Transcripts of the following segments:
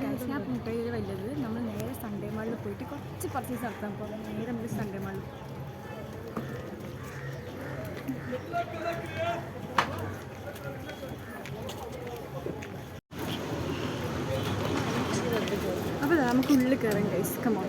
ഞാൻ മുട്ടയിൽ വലുത്. നമ്മൾ നേരെ സൺഡേ മാളിൽ പോയിട്ട് കുറച്ച് പർച്ചേസ് നടത്താൻ പോകുന്നത് നേരെ നമ്മൾ സൺഡേ മാളിൽ അപ്പോൾ നമുക്ക് ഉള്ളിൽ കയറാം ഗൈസ് കമോൺ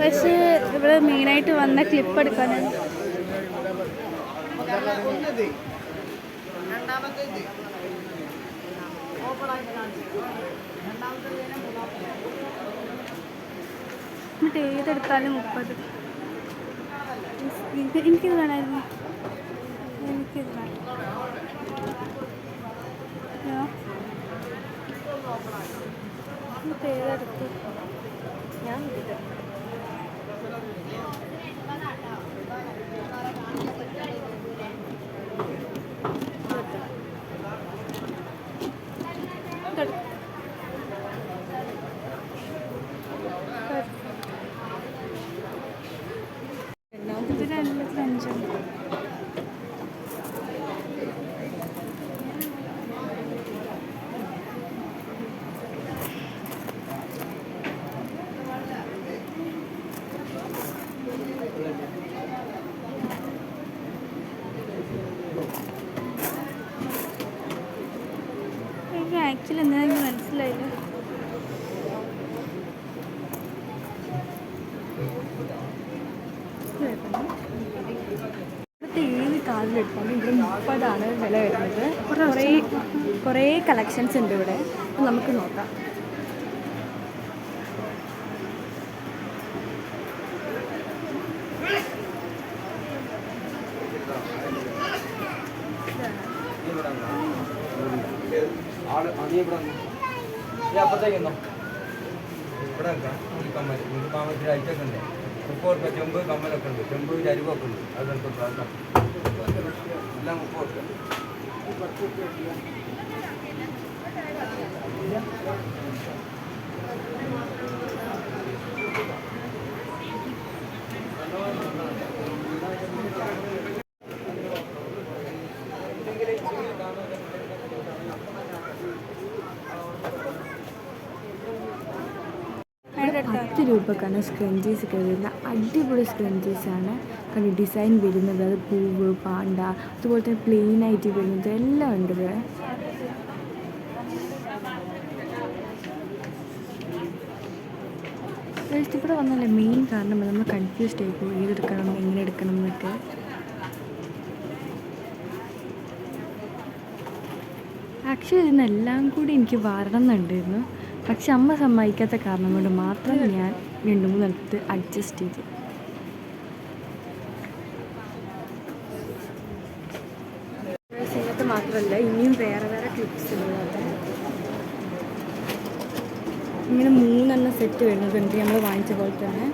പക്ഷേ ഇവിടെ മെയിനായിട്ട് വന്ന ക്ലിപ്പ് എടുക്കാനാണ് എന്നിട്ട് ഏതെടുത്താലും മുപ്പത്. എനിക്ക് എനിക്കിത് വേണമായിരുന്നു. എനിക്കിത് വേണം. എന്നിട്ട് ഏതെടുത്തു ഞാൻ ഇത് ഇതിന് എല്ലാത്തിനും അഞ്ചുണ്ട് എനിക്ക് ആക്ച്വലി എന്താ എനിക്ക് മനസ്സിലായില്ല ഇവിടുത്തെ ഏത് കാർഡിലെടുത്താലും ഇവിടെ മുപ്പതാണ് വില വരുന്നത്. കുറേ കുറേ കളക്ഷൻസ് ഉണ്ട് ഇവിടെ. നമുക്ക് നോക്കാം. ഇവിടെ ഇവിടെ കമ്മൽ ഇത് കാമത്തിൽ അയച്ചൊക്കെ ഉണ്ട് മുപ്പത് റുപ്യ ചെമ്പ് കമ്മലൊക്കെ ഉണ്ട് ചെമ്പ് അരിവൊക്കെ ഉണ്ട് അത് നമുക്ക് പ്രാവശ്യം എല്ലാം റുപ്യ പത്ത് രൂപക്കാണ് സ്ക്രഞ്ചീസ് ഒക്കെ അടിപൊളി സ്ക്രഞ്ചീസ് ആണ് ഡിസൈൻ വരുന്നത് അത് പൂവ് പാണ്ട അതുപോലെ തന്നെ പ്ലെയിൻ ആയിട്ട് വരുന്നത് എല്ലാം ഉണ്ട് ഇവിടെ. ഇവിടെ വന്നല്ലേ മെയിൻ കാരണം നമ്മൾ കൺഫ്യൂസ്ഡ് ആയി പോകും ഏതെടുക്കണം എങ്ങനെ എടുക്കണം എന്നൊക്കെ. ആക്ച്വലി ഇതിനെല്ലാം കൂടി എനിക്ക് വരണം എന്നുണ്ടായിരുന്നു. പക്ഷെ അമ്മ സമ്മതിക്കാത്ത കാരണം കൊണ്ട് മാത്രം ഞാൻ രണ്ട് മൂന്നിടത്ത് അഡ്ജസ്റ്റ് ചെയ്തു. മാത്രമല്ല ഇനിയും വേറെ വേറെ ക്ലിപ്സ് ഉണ്ട്. ഇങ്ങനെ മൂന്നെണ്ണം സെറ്റ് വരുന്നത് എന്ത് നമ്മൾ വാങ്ങിച്ച പോലെ തന്നെ.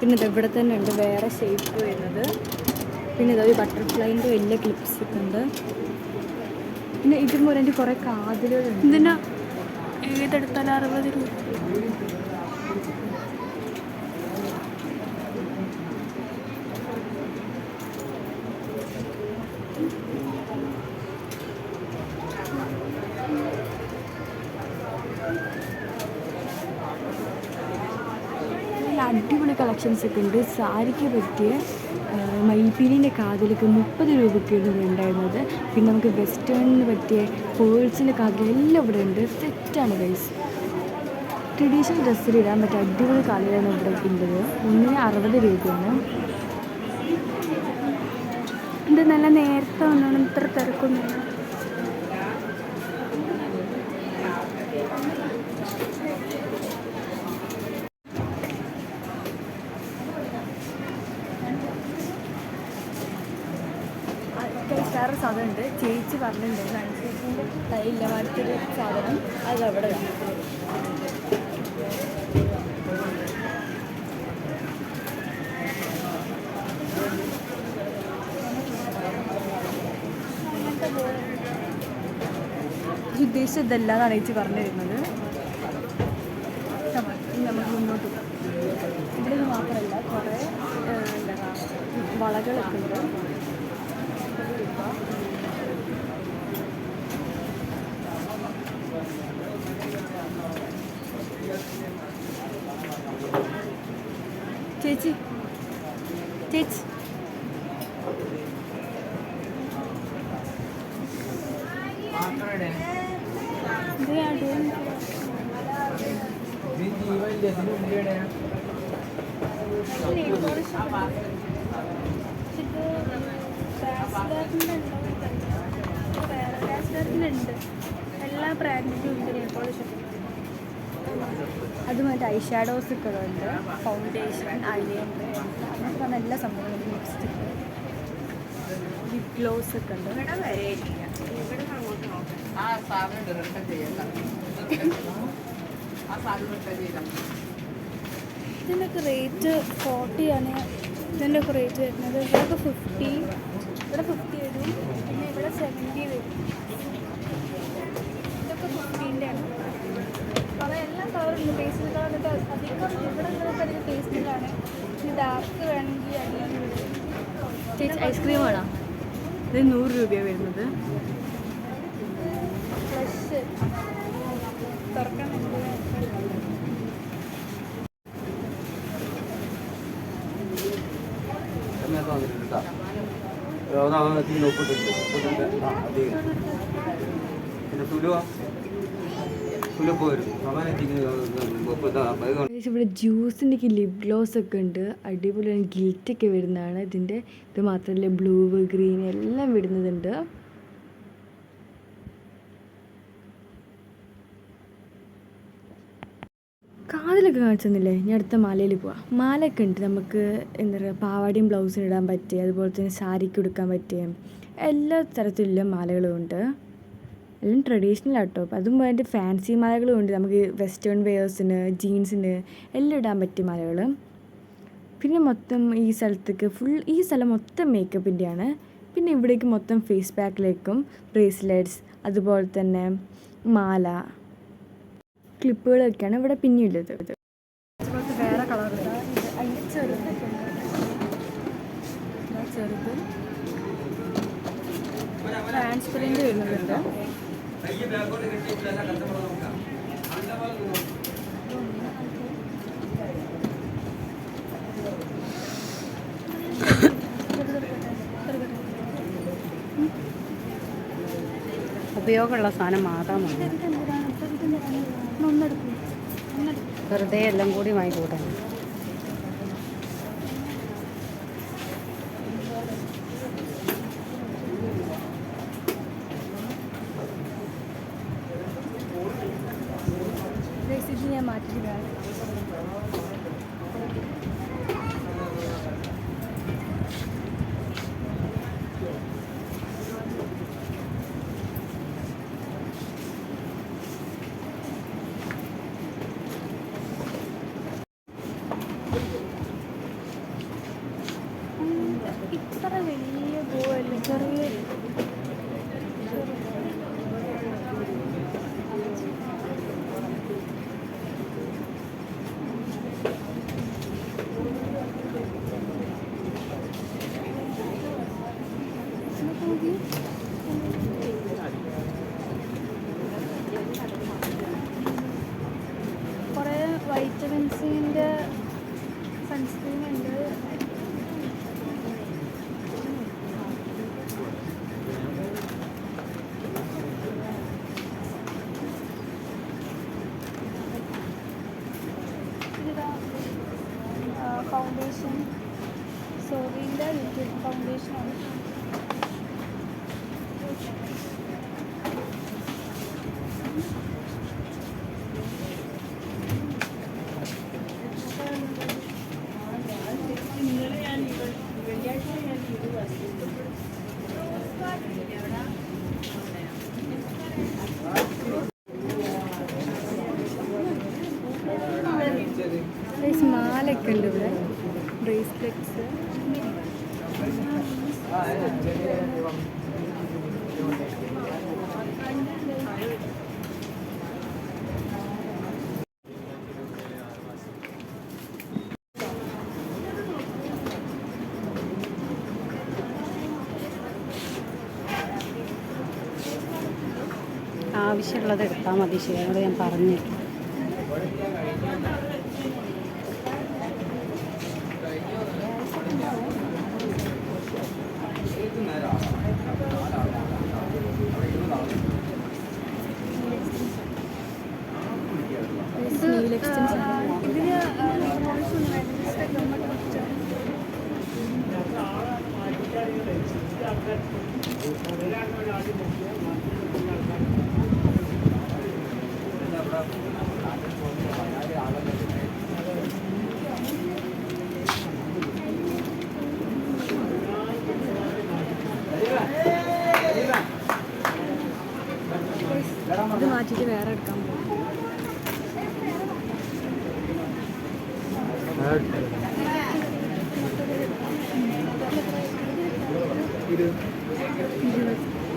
പിന്നെ ഇത് ഇവിടെ തന്നെ ഉണ്ട് വേറെ ഷേപ്പ് വരുന്നത്. പിന്നെ ഇതൊരു ബട്ടർഫ്ലൈന്റെ വലിയ ക്ലിപ്സ് ഒക്കെ ഉണ്ട്. പിന്നെ ഇതും പോലെ എന്റെ കുറേ കാതിലുകളുണ്ട്. ഇതിന് ഏതെടുത്താലും അറുപത് രൂപ. കളക്ഷൻസ് ഒക്കെ ഉണ്ട് സാരിക്ക് പറ്റിയ മയിൽപ്പീലിന്റെ കാതിലൊക്കെ മുപ്പത് രൂപയ്ക്കാണ് ഉണ്ടായിരുന്നത് പിന്നെ നമുക്ക് വെസ്റ്റേണിന് പറ്റിയ പേഴ്സിന്റെ കാതിൽ എല്ലാം ഇവിടെ ഉണ്ട്. സെറ്റാണ് ഗൈസ് ട്രഡീഷണൽ ഡ്രസ്സിൽ ഇടാൻ പറ്റിയ അടിപൊളി കാലിലാണ് ഇവിടെ ഉള്ളത്. ഒന്നിന് അറുപത് രൂപയാണ്. ഇത് നല്ല നേരത്തെ വന്നോണം ഇത്ര തിരക്കൊന്നുമില്ല വേറെ സാധനമുണ്ട്. ചേച്ചി പറഞ്ഞിട്ടുണ്ട്. കയ്യില്ല മറ്റൊരു സാധനം. അത് അവിടെ ഉദ്ദേശിച്ചതല്ല എന്നാണ് ചേച്ചി പറഞ്ഞിരുന്നത്. നമുക്ക് മുന്നോട്ട് ഇവിടെ മാത്രമല്ല കുറേ എന്താ വളകളൊക്കെ ഉണ്ട് ചേച്ചി ചേച്ചി ഇത് ഞാൻ ഉണ്ട്. എല്ലാ ബ്രാൻഡിലും ഉണ്ട് നെയിൽ പോളിഷ് അത് മറ്റേ ഐ ഷാഡോസ് ഒക്കെ ഉണ്ട്. ഫൗണ്ടേഷൻ ഐലൈനർ അങ്ങനെ പറഞ്ഞ എല്ലാ സംഭവങ്ങളും ലിപ്സ്റ്റിക് ലിപ് ഗ്ലോസ് ഒക്കെ ഉണ്ട്. ആ. സാധനം റിട്ടേൺ ചെയ്യണ്ട. ആ സാധനം റിട്ടേൺ ചെയ്താൽ ഇതിന്റെയൊക്കെ റേറ്റ് ഫോർട്ടി ആണ്. ഇതിന്റെയൊക്കെ റേറ്റ് വരുന്നത്. ഇതൊക്കെ ഫിഫ്റ്റി ഇവിടെ ഫിഫ്റ്റി വരും. പിന്നെ ഇവിടെ സെവന്റി വരും. ഇതൊക്കെ ഫിഫ്റ്റീന്റെ ആണ് കുറേ എല്ലാ കളറുണ്ട് പേസ്റ്റൽ കളർ എന്നിട്ട് അധികം ഇവിടെ ഉള്ളതൊക്കെ അധികം പേസ്റ്റലാണ് ഇനി ഡാർക്ക് വേണമെങ്കിൽ അല്ലെങ്കിൽ ചേച്ചി ഐസ്ക്രീം ആണോ? ഇത് നൂറ് രൂപയാണ് വരുന്നത്. ഫ്രഷ് തുറക്കാൻ ഇവിടെ ജ്യൂസിന്റെ ലിപ് ഗ്ലോസ് ഒക്കെ ഉണ്ട്. അടിപൊളിയാണ്. ഗിൽറ്റൊക്കെ വരുന്നതാണ്. ഇതിന്റെ ഇത് മാത്രമല്ല ബ്ലൂ ഗ്രീൻ എല്ലാം വരുന്നതുണ്ട്. കാതിലൊക്കെ കാണിച്ചെന്നില്ലേ? ഞാൻ അടുത്ത മാലയിൽ പോവാം. മാലയൊക്കെ ഉണ്ട്. നമുക്ക് എന്താ പറയുക പാവാടിയും ബ്ലൗസും ഇടാൻ പറ്റിയ അതുപോലെ തന്നെ സാരിക്ക് ഉടുക്കാൻ പറ്റിയ എല്ലാ തരത്തിലുള്ള മാലകളും ഉണ്ട്. എല്ലാം ട്രഡീഷണൽ ആട്ടോ അതും അതിന്റെ ഫാൻസി മാലകളും ഉണ്ട്. നമുക്ക് വെസ്റ്റേൺ വെയേഴ്സിന് ജീൻസിന് എല്ലാം ഇടാൻ പറ്റിയ മാലകൾ പിന്നെ മൊത്തം ഈ സ്ഥലത്തേക്ക് ഫുൾ ഈ സ്ഥലം മൊത്തം മേക്കപ്പിന്റെയാണ് പിന്നെ ഇവിടേക്ക് മൊത്തം ഫേസ് പാക്കിലേക്കും ബ്രേസ്ലെറ്റ്സ് അതുപോലെ തന്നെ മാല. ക്ലിപ്പുകളൊക്കെയാണ് ഇവിടെ പിന്നെയുള്ളത് വേറെ കളറുണ്ട് ചെറുത്. ട്രാൻസ്പെറന്റ് വരുന്നുണ്ട് ഉപയോഗമുള്ള സാധനം മാത്രമാണ്. വെറുതെ എല്ലാം കൂടി വാങ്ങിക്കൂടെ? ഞാൻ മാറ്റിയിട്ട് 嗯。ആവശ്യമുള്ളത് എടുത്താൽ മതി. ശരിയോട് ഞാൻ പറഞ്ഞു ഇതിന് ഇത് മാറ്റിയിട്ട് വേറെ എടുക്കാൻ പോകും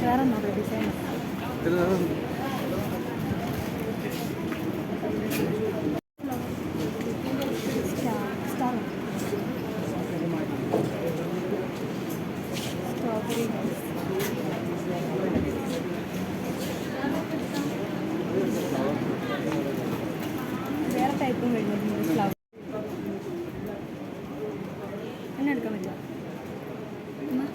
വേറെ ഡിസൈൻ സ്ട്രോബെറി വേറെ ടൈപ്പും വരുന്നുണ്ട് ഫ്ലവർ എന്നെ എടുക്കാൻ പറ്റുമോ എന്നാ?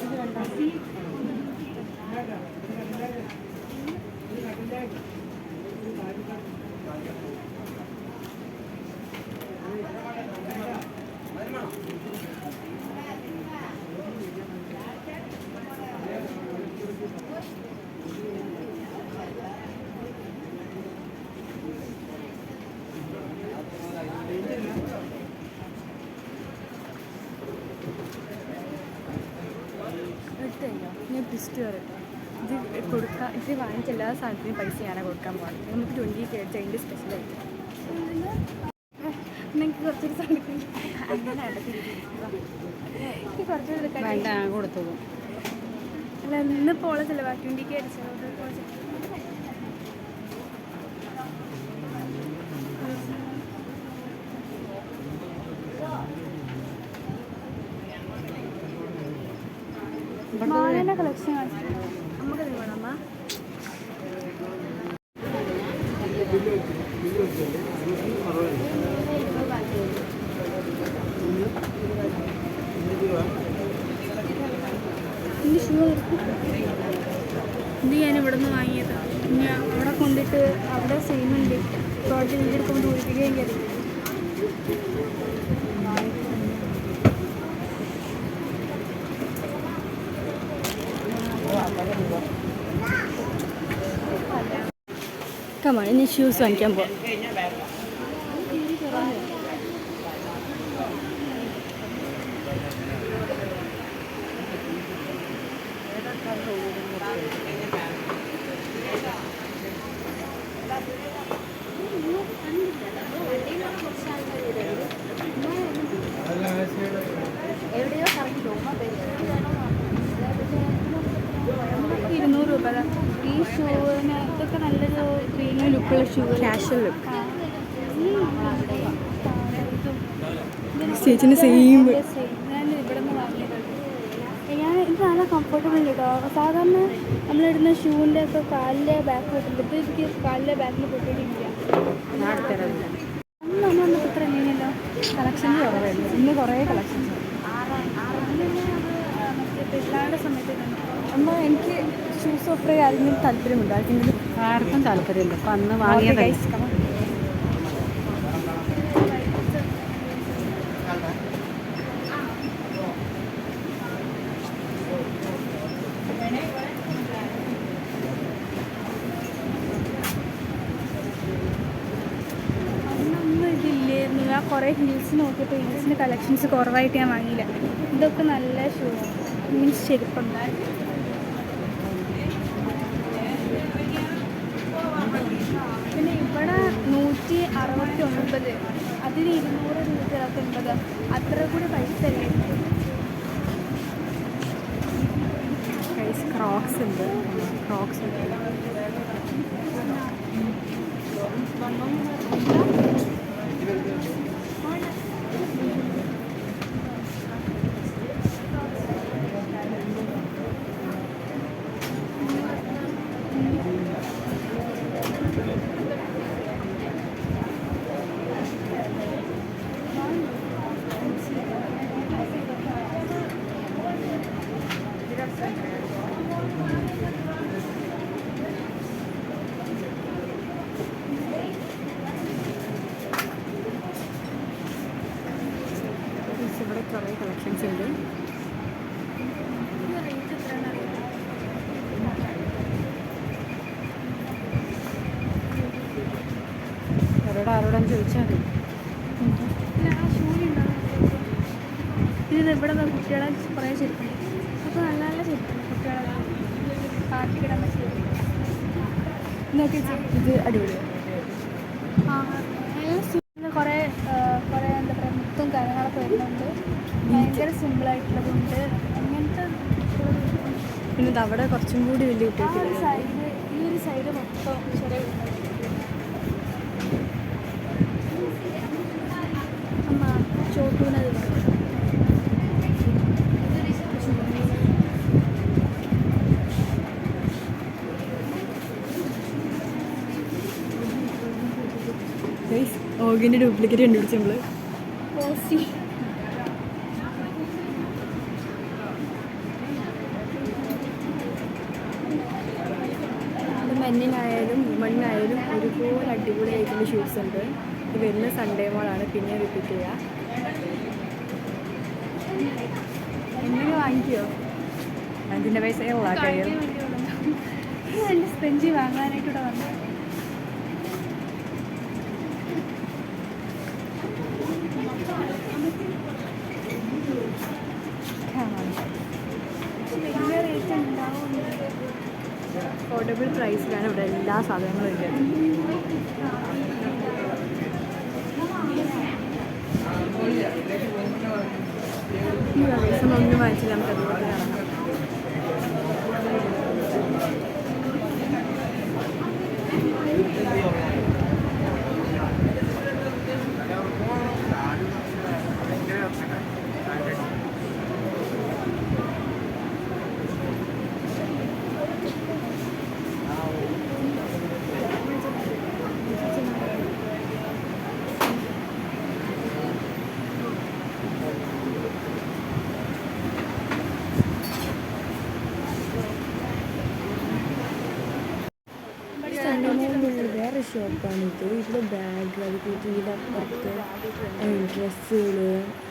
ഇത് കണ്ടോ? എടുത്തല്ലോ ഞാൻ ടിസ്റ്റ് ഇത് കൊടുക്കാൻ ഇത് വാങ്ങിച്ച എല്ലാ സാധനത്തിനും പൈസ ഞാനാണ് കൊടുക്കാൻ പോകുന്നത് നമുക്ക് ട്വന്റി തേർഡ് അതിന്റെ സ്പെഷ്യലായിട്ട് നിങ്ങൾക്ക് കുറച്ചൊരു സാധനം കുറച്ച് വേണ്ട കൊടുത്തോളൂ. അല്ല ഇന്ന് പോളെ ചിലവാ കെ അടിച്ചത് കളക്ഷൻ നമുക്കത് വേണം അമ്മ എന്റെ ഷൂ ഇത് ഞാൻ ഇവിടെ നിന്ന് വാങ്ങിയത്. ഞാൻ അവിടെ കൊണ്ടിട്ട് അവിടെ സെയിം ഉണ്ട്. പ്രോഡക്റ്റ് എന്റെ അടുത്ത് കൊണ്ട് ഒഴിപ്പിക്കുകയും കരുതി കമാണ് ഇനി ഷൂസ് വാങ്ങിക്കാൻ പോവാം ഇരുന്നൂറ് രൂപ ദാ. ഈ ഷൂവിന് ഇതൊക്കെ നല്ലൊരു കാഷ്വൽ ലുക്ക് ചേച്ചിന് സെയിം ഞാൻ ഇത് നല്ല കംഫർട്ടബിൾ കേട്ടോ സാധാരണ നമ്മളിടുന്ന ഷൂവിന്റെ ഒക്കെ കാലിലെ ബാക്ക് പൊട്ടില്ല ഇത് എനിക്ക് കാലിന്റെ ബാക്കിൽ പൊട്ടിയിട്ടില്ല. നമ്മൾ വന്നപ്പോൾ ഇത്ര ഇല്ലല്ലോ കളക്ഷൻസ് കുറവായിരുന്നു. ഇന്ന് കുറേ കളക്ഷൻസ് മറ്റേ പെരുന്നാളുടെ സമയത്ത് അമ്മ എനിക്ക് ഷൂസ് ഓഫർ ആരെങ്കിലും താല്പര്യമുണ്ടോ? ആർക്കെങ്കിലും? ആർക്കും താല്പര്യമില്ല. അപ്പം അന്ന് വാങ്ങിയത് ഞാൻ കുറേ ഹീൽസ് നോക്കിയപ്പോൾ ഹീൽസിന്റെ കളക്ഷൻസ് കുറവായിട്ട് ഞാൻ വാങ്ങിയില്ല. ഇതൊക്കെ നല്ല ഷൂ മീൻസ് ചെരുപ്പുണ്ട് പിന്നെ ഇവിടെ നൂറ്റി അറുപത്തി ഒൻപത് അതിന് ഇരുന്നൂറ് നൂറ്റി അറുപത്തൊൻപത് അത്ര കൂടി പൈസ ക്രോക്സ് ഉണ്ട്. ക്രോക്സ് ഉണ്ട്. ഇവിടെ കുറേ കളക്ഷൻസ് ഉണ്ട്. അവരോട് ആരോടാന്ന് ചോദിച്ചാൽ മതി. ഇതിന് ഇവിടെ കുട്ടികളെ കുറേ ശരിക്കും നല്ല നല്ല കുട്ടികളെ പറ്റിയ ഇത് അടിപൊളിയാണ് കുറേ കുറേ എന്താ പറയുക മുത്തും കാര്യങ്ങളൊക്കെ വരുന്നുണ്ട്. ഭയങ്കര സിമ്പിളായിട്ടുള്ളതുണ്ട് അങ്ങനത്തെ പിന്നെ ഇത് അവിടെ കുറച്ചും കൂടി വലിയ കുട്ടികൾ സൈഡ് ഈ ഒരു സൈഡ് മൊത്തം ചെറിയ ചോട്ടൂനത് ഓഗിന്റെ ഡ്യൂപ്ലിക്കേറ്റ് കണ്ടുപിടിച്ച് നമ്മൾ മെന്നിനായാലും വുമണിനായാലും ഒരുപോലെ അടിപൊളിയായിട്ടുള്ള ഷൂസ് ഉണ്ട്. ഇത് വരുന്ന സൺഡേ മോളാണ് പിന്നെ റിപ്പീറ്റ് ചെയ്യുക എന്തെങ്കിലും വാങ്ങിക്കോ? അതിന്റെ പൈസ വന്നതാ. സ്പെഞ്ചി വാങ്ങാനായിട്ട് ഇവിടെ വന്നത് പക്ഷെ വലിയ റേറ്റ് ഉണ്ടാവുന്നുണ്ട് അഫോർഡബിൾ പ്രൈസിലാണ് ഇവിടെ എല്ലാ സാധനങ്ങളും ദിവസം ഒന്നും വാങ്ങിച്ചില്ല നമുക്ക് അതുപോലെ ഇറങ്ങാം സൺഡേമോളിലുള്ള വേറെ ഷോപ്പാണിത് ഇവിടെ ബാഗ് അതുപോലെ ഇതിന്റെ അപ്പുറത്ത് ഡ്രസ്സുകൾ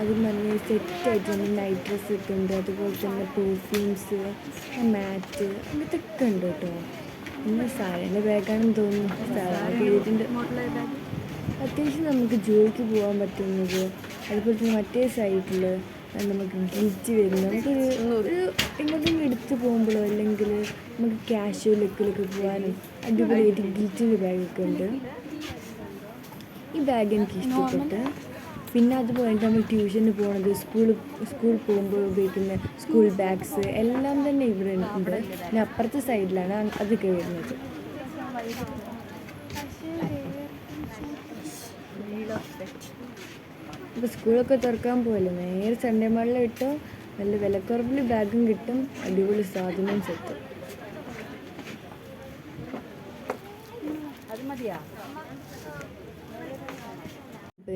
അത് നല്ല സെറ്റായിട്ട് നമ്മൾ നൈറ്റ് ഡ്രസ്സ് ഒക്കെ ഉണ്ട്. അതുപോലെ തന്നെ പെർഫ്യൂംസ് മാറ്റ് അങ്ങനത്തെ ഒക്കെ ഉണ്ട് കേട്ടോ. പിന്നെ സാറിന്റെ ബാഗാണെന്ന് തോന്നുന്നു. സാറിന്റെ ഇതിന്റെ അത്യാവശ്യം നമുക്ക് ജോലിക്ക് പോകാൻ പറ്റുന്നത്. അതുപോലെ തന്നെ മറ്റേ സൈഡിൽ നമുക്ക് ഗിൽറ്റ് വരുന്നത്. നമുക്കൊരു ഒരു എങ്ങോട്ടെങ്കിലും എടുത്ത് പോകുമ്പോഴോ അല്ലെങ്കിൽ നമുക്ക് ക്യാഷ്വൽ ലുക്കിലൊക്കെ പോകാനും അടിപൊളിയായിട്ട് ഗിൽറ്റിന്റെ ബാഗൊക്കെ ഉണ്ട്. ഈ ബാഗ് എനിക്ക് ഇഷ്ടപ്പെട്ട്. പിന്നെ അതുപോലെ നമ്മൾ ട്യൂഷന് പോകുന്നത് സ്കൂൾ സ്കൂൾ പോകുമ്പോൾ ഉപയോഗിക്കുന്ന സ്കൂൾ ബാഗ്സ് എല്ലാം തന്നെ ഇവിടെ ഉണ്ട്. പിന്നെ അപ്പുറത്തെ സൈഡിലാണ് അതൊക്കെ വരുന്നത്. ഇപ്പോൾ സ്കൂളൊക്കെ തുറക്കാൻ പോയല്ലോ നേരെ സൺഡേ മാളിൽ ഇട്ടോ നല്ല വിലക്കുറവിൽ ബാഗും കിട്ടും. അടിപൊളി സാധനം സെത്തും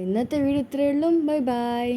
ഇന്നത്തെ വീഡിയോ ഇത്രയേ ഉള്ളൂ. Bye bye